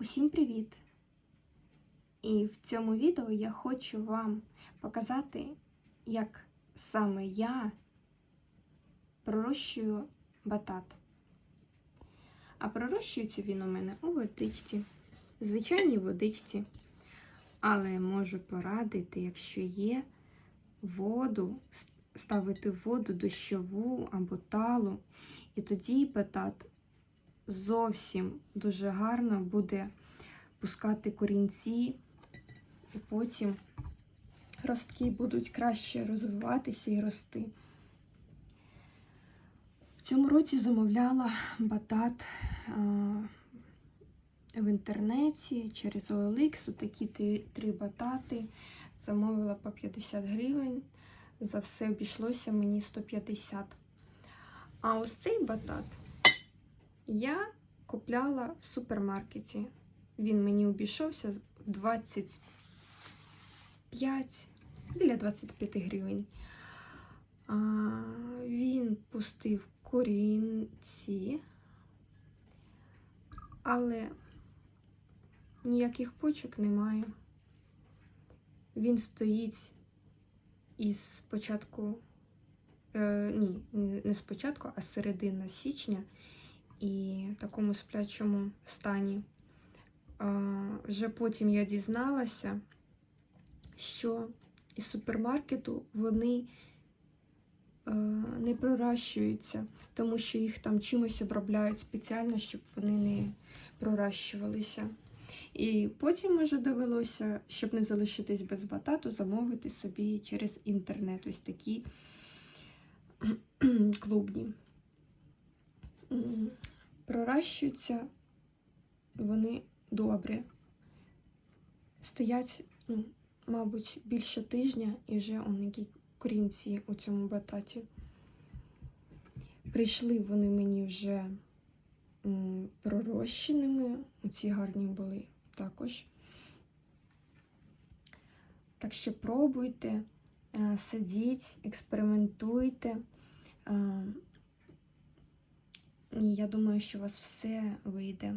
Усім привіт! І в цьому відео я хочу вам показати, як саме я пророщую батат. А пророщується він у мене у водичці, звичайній водичці. Але можу порадити, якщо є воду, ставити воду дощову або талу, і тоді батат зовсім дуже гарно буде пускати корінці, і потім ростки будуть краще розвиватися і рости. В цьому році замовляла батат в інтернеті через OLX, такі три батати. Замовила по 50 гривень. За все обійшлося мені 150. А ось цей батат я купляла в супермаркеті. Він мені обійшовся 25, біля 25 гривень. А, він пустив корінці, але ніяких почок немає. Він стоїть із спочатку, е, ні, не спочатку, а з середини січня і такому сплячому стані. Вже потім я дізналася, що із супермаркету вони не проращуються, тому що їх там чимось обробляють спеціально, щоб вони не проращувалися. І потім вже довелося, щоб не залишитись без батату, замовити собі через інтернет ось такі клубні. Проращуються вони добре. Стоять, ну, мабуть, більше тижня і вже он які корінці у цьому бататі. Прийшли вони мені вже пророщеними. Оці гарні були також. Так що пробуйте, е, садіть, експериментуйте. І я думаю, що у вас все вийде.